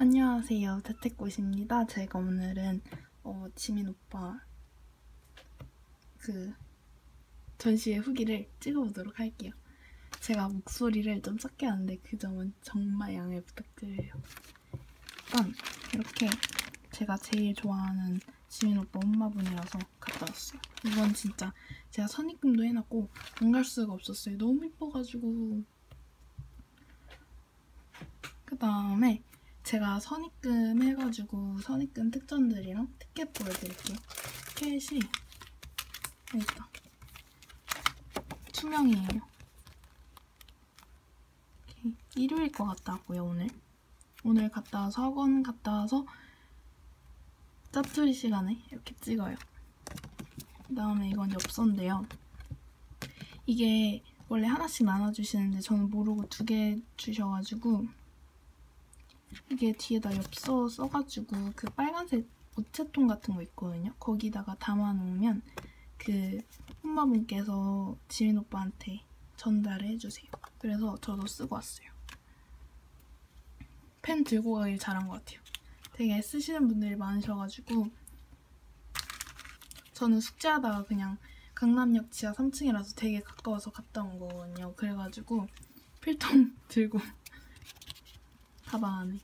안녕하세요. 태태꽃입니다. 제가 오늘은 어, 지민 오빠 그 전시회 후기를 찍어보도록 할게요. 제가 목소리를 좀 작게 하는데 그 점은 정말 양해 부탁드려요. 일단 이렇게 제가 제일 좋아하는 지민 오빠 엄마분이라서 갔다 왔어요. 이건 진짜 제가 선입금도 해놨고 안 갈 수가 없었어요. 너무 이뻐가지고 그 다음에 제가 선입금 해가지고 선입금 특전들이랑 티켓 보여드릴게요. 티켓이 여기 있다. 투명이에요. 이렇게 일요일 거 갔다 왔고요, 오늘. 오늘 갔다 와서 학원 갔다 와서 짜투리 시간에 이렇게 찍어요. 그 다음에 이건 엽서인데요. 이게 원래 하나씩 나눠주시는데 저는 모르고 두 개 주셔가지고 이게 뒤에다 엽서 써가지고 그 빨간색 우체통 같은 거 있거든요. 거기다가 담아놓으면 그 엄마분께서 지민 오빠한테 전달을 해주세요. 그래서 저도 쓰고 왔어요. 펜 들고 가길 잘한 것 같아요. 되게 쓰시는 분들이 많으셔가지고 저는 숙제하다가 그냥 강남역 지하 3층이라서 되게 가까워서 갔다 온 거거든요. 그래가지고 필통 들고 가방 안에.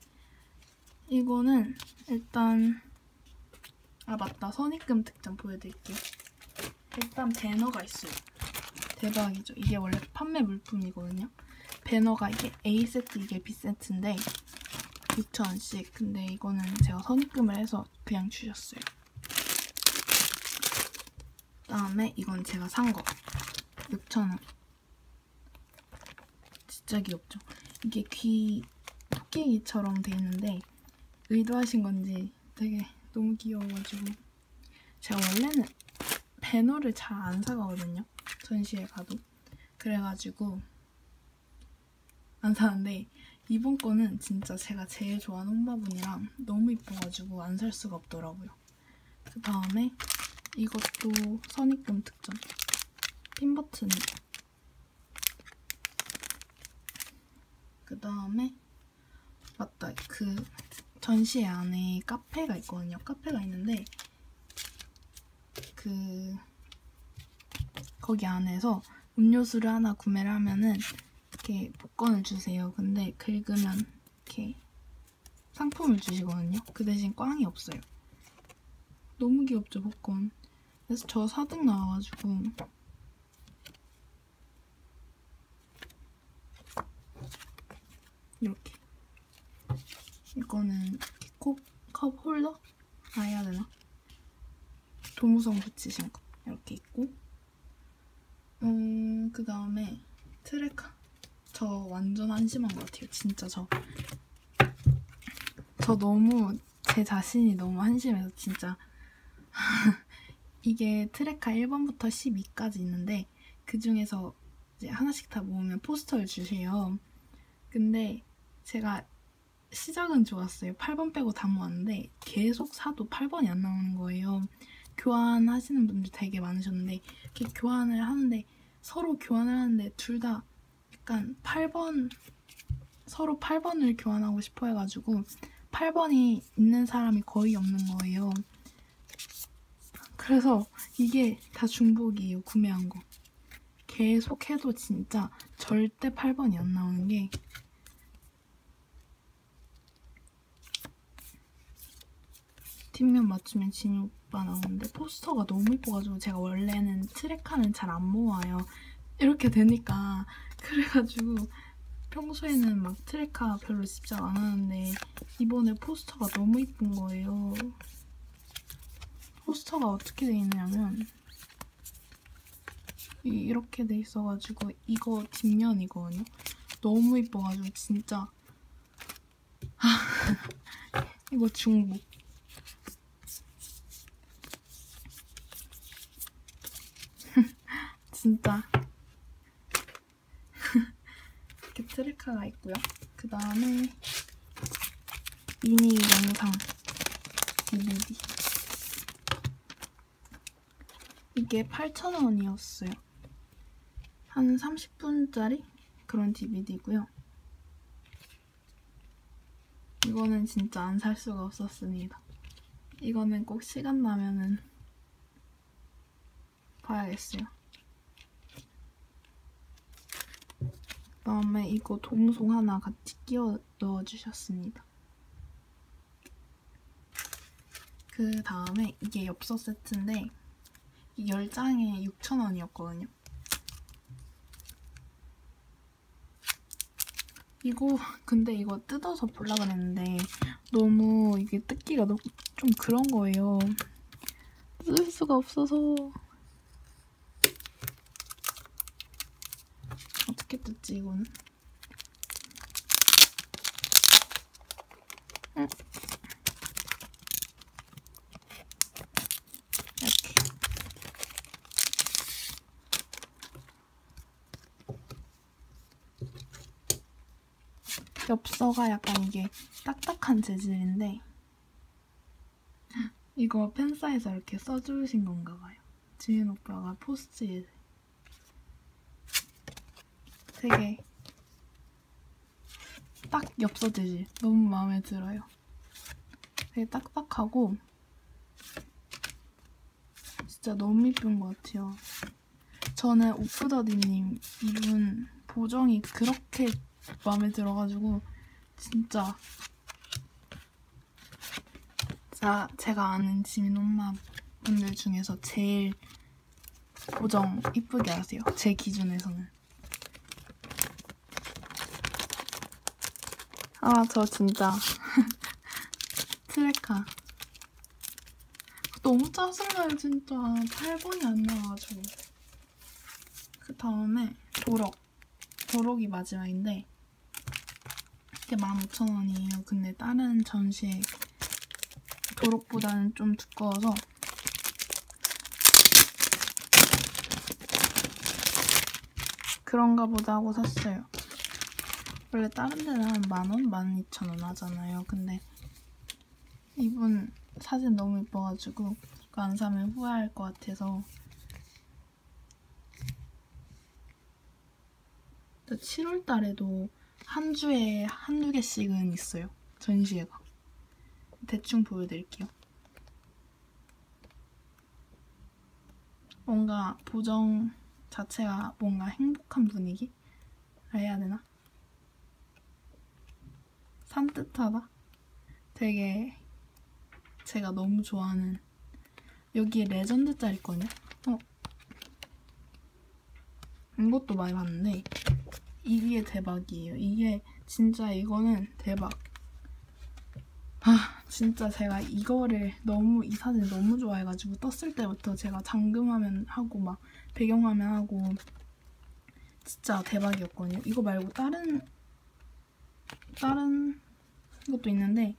이거는 일단 아 맞다. 선입금 특전 보여드릴게요. 일단 배너가 있어요. 대박이죠. 이게 원래 판매 물품이거든요. 배너가 이게 A세트 이게 B세트인데 6,000원씩. 근데 이거는 제가 선입금을 해서 그냥 주셨어요. 그 다음에 이건 제가 산 거. 6,000원. 진짜 귀엽죠? 이게 귀 토끼기처럼 돼 있는데 의도하신 건지 되게 너무 귀여워가지고. 제가 원래는 배너를 잘 안 사가거든요 전시회 가도. 그래가지고 안 사는데 이번 거는 진짜 제가 제일 좋아하는 엄마분이랑 너무 이뻐가지고 안 살 수가 없더라고요. 그 다음에 이것도 선입금 특전. 핀 버튼. 그 다음에 맞다. 그 전시회 안에 카페가 있거든요. 카페가 있는데 그 거기 안에서 음료수를 하나 구매를 하면은 이렇게 복권을 주세요. 근데 긁으면 이렇게 상품을 주시거든요. 그 대신 꽝이 없어요. 너무 귀엽죠 복권. 그래서 저 4등 나와가지고 이렇게 이거는 컵, 컵 홀더? 아 해야 되나? 도무성 붙이신 거. 이렇게 있고. 음, 그 다음에 트레카. 저 완전 한심한 것 같아요 진짜 저. 저 너무 제 자신이 너무 한심해서 진짜. 이게 트레카 1번부터 12까지 있는데 그 중에서 이제 하나씩 다 모으면 포스터를 주세요. 근데 제가 시작은 좋았어요. 8번 빼고 다 모았는데 계속 사도 8번이 안 나오는 거예요. 교환하시는 분들 되게 많으셨는데 이렇게 교환을 하는데 서로 교환을 하는데 둘 다 약간 8번 서로 8번을 교환하고 싶어 해가지고 8번이 있는 사람이 거의 없는 거예요. 그래서 이게 다 중복이에요. 구매한 거. 계속 해도 진짜 절대 8번이 안 나오는 게 뒷면 맞추면 진이 오빠 나오는데 포스터가 너무 이뻐가지고 제가 원래는 트랙카는 잘 안 모아요. 이렇게 되니까 그래가지고 평소에는 막 트랙카 별로 집착 안 하는데 이번에 포스터가 너무 이쁜 거예요. 포스터가 어떻게 돼 있냐면 이렇게 돼 있어가지고 이거 뒷면이거든요. 너무 이뻐가지고 진짜 이거 중복 진짜 이렇게 트레카가 있고요. 그 다음에 미니 영상 DVD 이게 8,000원이었어요. 한 30분짜리 그런 DVD고요. 이거는 진짜 안 살 수가 없었습니다. 이거는 꼭 시간 나면은 봐야겠어요. 그다음에 이거 동송 하나 같이 끼워 넣어주셨습니다. 그 다음에 이게 엽서 세트인데 10장에 6,000원이었거든요. 이거 근데 이거 뜯어서 보려 그랬는데 너무 이게 뜯기가 너무 좀 그런 거예요. 뜯을 수가 없어서 어떻게 뜯지 이거는? 응. 이렇게 엽서가 약간 이게 딱딱한 재질인데 이거 팬사에서 이렇게 써주신 건가 봐요. 지은 오빠가 포스트잇 되게 딱 엽서 재질 너무 마음에 들어요. 되게 딱딱하고 진짜 너무 이쁜 것 같아요. 저는 오프더디님 이분 보정이 그렇게 마음에 들어가지고 진짜 자, 제가 아는 지민 엄마 분들 중에서 제일 보정 이쁘게 하세요. 제 기준에서는. 아, 저 진짜 트레카 너무 짜증나요, 진짜. 8번이 안 나와가지고. 그 다음에 도록. 도록이 마지막인데 이게 15,000원이에요. 근데 다른 전시에 도록보다는 좀 두꺼워서 그런가 보다 하고 샀어요. 원래 다른 데는 한 만원? 만 이천 원 하잖아요. 근데 이분 사진 너무 이뻐가지고 이거 안 사면 후회할 것 같아서 7월 달에도 한 주에 한두 개씩은 있어요. 전시회가. 대충 보여드릴게요. 뭔가 보정 자체가 뭔가 행복한 분위기? 해야 되나? 산뜻하다? 되게 제가 너무 좋아하는 여기에 레전드 짤 있거든요? 어. 이것도 많이 봤는데 이게 대박이에요. 이게 진짜 이거는 대박. 아 진짜 제가 이거를 너무 이 사진 너무 좋아해가지고 떴을 때부터 제가 잠금화면 하고 막 배경화면 하고 진짜 대박이었거든요. 이거 말고 다른 다른 것도 있는데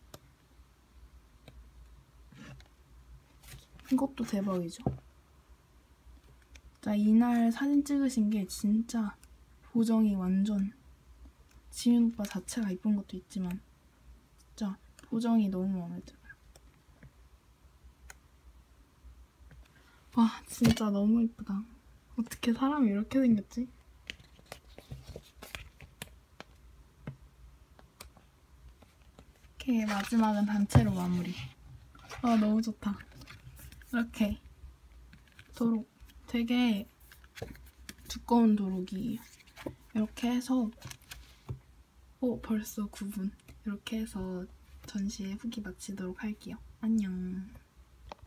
이것도 대박이죠. 자 이날 사진 찍으신 게 진짜 보정이 완전 지윤 오빠 자체가 이쁜 것도 있지만 진짜 보정이 너무 마음에 들어요. 와 진짜 너무 이쁘다. 어떻게 사람이 이렇게 생겼지? 이렇게 마지막은 단체로 마무리. 아 너무 좋다. 이렇게 도록 되게 두꺼운 도록이에요. 이렇게 해서 오 벌써 9분 이렇게 해서 전시회 후기 마치도록 할게요. 안녕